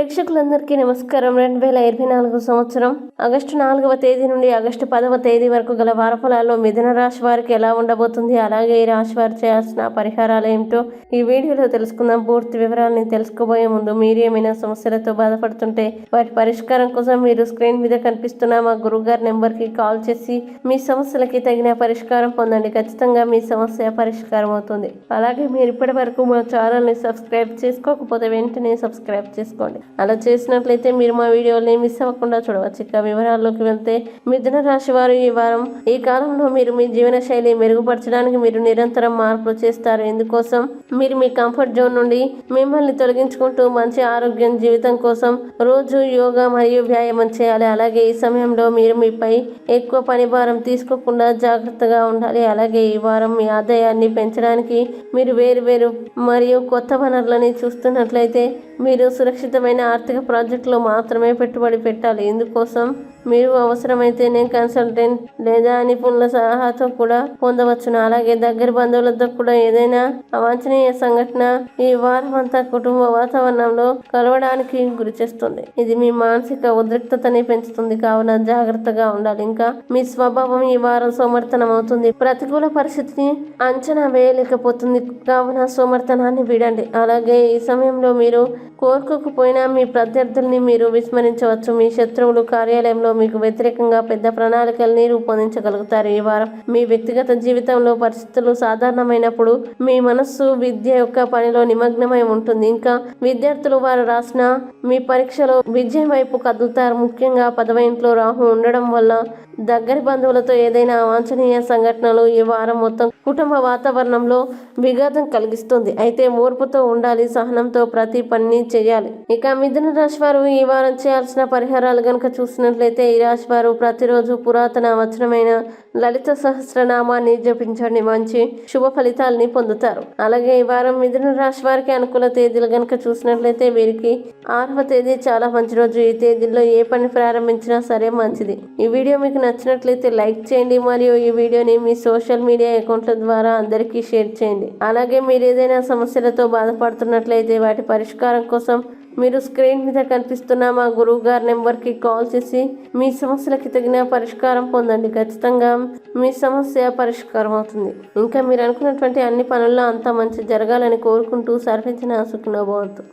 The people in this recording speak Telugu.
ప్రేక్షకులందరికీ నమస్కారం. రెండు వేల ఇరవై నాలుగు సంవత్సరం ఆగస్టు నాలుగవ తేదీ నుండి ఆగస్టు పదవ తేదీ వరకు గల వారఫలాల్లో మిథున రాశి వారికి ఎలా ఉండబోతుంది? అలాగే ఈ రాశి వారు చేయాల్సిన పరిహారాలు ఏమిటో ఈ వీడియోలో తెలుసుకుందాం. పూర్తి వివరాలని తెలుసుకోబోయే ముందు మీరు ఏమైనా సమస్యలతో బాధపడుతుంటే వాటి పరిష్కారం కోసం మీరు స్క్రీన్ మీద కనిపిస్తున్న మా గురుగారి నెంబర్కి కాల్ చేసి మీ సమస్యలకి తగిన పరిష్కారం పొందండి. ఖచ్చితంగా మీ సమస్య పరిష్కారం అవుతుంది. అలాగే మీరు ఇప్పటి వరకు మా ఛానల్ని సబ్స్క్రైబ్ చేసుకోకపోతే వెంటనే సబ్స్క్రైబ్ చేసుకోండి. అలా చేసినట్లయితే మీరు మా వీడియోని మిస్ అవ్వకుండా చూడవచ్చు. ఇక వివరాల్లోకి వెళ్తే మిథున రాశి వారు ఈ వారం ఈ కాలంలో మీరు మీ జీవన శైలి మెరుగుపరచడానికి మీరు నిరంతరం మార్పులు చేస్తారు. ఇందుకోసం మీరు మీ కంఫర్ట్ జోన్ నుండి మిమ్మల్ని తొలగించుకుంటూ మంచి ఆరోగ్యం జీవితం కోసం రోజు యోగా మరియు వ్యాయామం చేయాలి. అలాగే ఈ సమయంలో మీరు మీపై ఎక్కువ పని భారం తీసుకోకుండా జాగ్రత్తగా ఉండాలి. అలాగే ఈ వారం మీ ఆదాయాన్ని పెంచడానికి మీరు వేరు వేరు మరియు కొత్త వనరులని చూస్తున్నట్లయితే మీరు సురక్షితమైన ఆర్థిక ప్రాజెక్టులో మాత్రమే పెట్టుబడి పెట్టాలి. ఇందుకోసం మీరు అవసరమైతేనే కన్సల్టెంట్ లేదా నిపుణుల సలహాతో కూడా పొందవచ్చును. అలాగే దగ్గర బంధువులతో కూడా ఏదైనా అవాంఛనీయ సంఘటన ఈ వారం అంతా కుటుంబ వాతావరణంలో కలవడానికి గురి చేస్తుంది. ఇది మీ మానసిక ఉద్రిక్తతని పెంచుతుంది. కావున జాగ్రత్తగా ఉండాలి. ఇంకా మీ స్వభావం ఈ వారం సోమర్థనం అవుతుంది ప్రతికూల పరిస్థితిని అంచనా వేయలేకపోతుంది. కావున సోమర్థనాన్ని వీడండి. అలాగే ఈ సమయంలో మీరు కోరుకోకపోయినా మీ ప్రత్యర్థుల్ని మీరు విస్మరించవచ్చు. మీ శత్రువులు కార్యాలయంలో మీకు వ్యతిరేకంగా పెద్ద ప్రణాళికల్ని రూపొందించగలుగుతారు. ఈ వారం మీ వ్యక్తిగత జీవితంలో పరిస్థితులు సాధారణమైనప్పుడు మీ మనస్సు విద్య యొక్క పనిలో నిమగ్నమై ఉంటుంది. ఇంకా విద్యార్థులు వారు రాసిన మీ పరీక్షలో విజయం వైపు కదులుతారు. ముఖ్యంగా పదవ ఇంట్లో రాహు ఉండడం వల్ల దగ్గరి బంధువులతో ఏదైనా అవాంఛనీయ సంఘటనలు ఈ వారం మొత్తం కుటుంబ వాతావరణంలో విఘాతం కలిగిస్తుంది. అయితే ఓర్పుతో ఉండాలి సహనంతో ప్రతి పనిని చేయాలి. ఇక మిథున రాశి వారు ఈ వారం చేయాల్సిన పరిహారాలు గనక చూసినట్లయితే ఈ రాశి వారు ప్రతిరోజు పురాతన వచనమైన లలిత సహస్రనామాన్ని జపించండి. మంచి శుభ ఫలితాలని పొందుతారు. అలాగే ఈ వారం మిథున రాశి వారికి అనుకూల తేదీలు గనక చూసినట్లయితే వీరికి ఆరవ తేదీ చాలా మంచి రోజు. ఈ తేదీల్లో ఏ పని ప్రారంభించినా సరే మంచిది. ఈ వీడియో మీకు నచ్చినట్లయితే లైక్ చేయండి మరియు ఈ వీడియోని మీ సోషల్ మీడియా అకౌంట్ల ద్వారా అందరికీ షేర్ చేయండి. అలాగే మీరు ఏదైనా సమస్యలతో బాధపడుతున్నట్లయితే వాటి పరిష్కారం కోసం మీరు స్క్రీన్ మీద కనిపిస్తున్న మా గురువు గారి నెంబర్కి కాల్ చేసి మీ సమస్యలకి తగిన పరిష్కారం పొందండి. ఖచ్చితంగా మీ సమస్య పరిష్కారం అవుతుంది. ఇంకా మీరు అనుకున్నటువంటి అన్ని పనుల్లో అంతా మంచి జరగాలని కోరుకుంటూ సర్వించిన సుఖినోభవంతు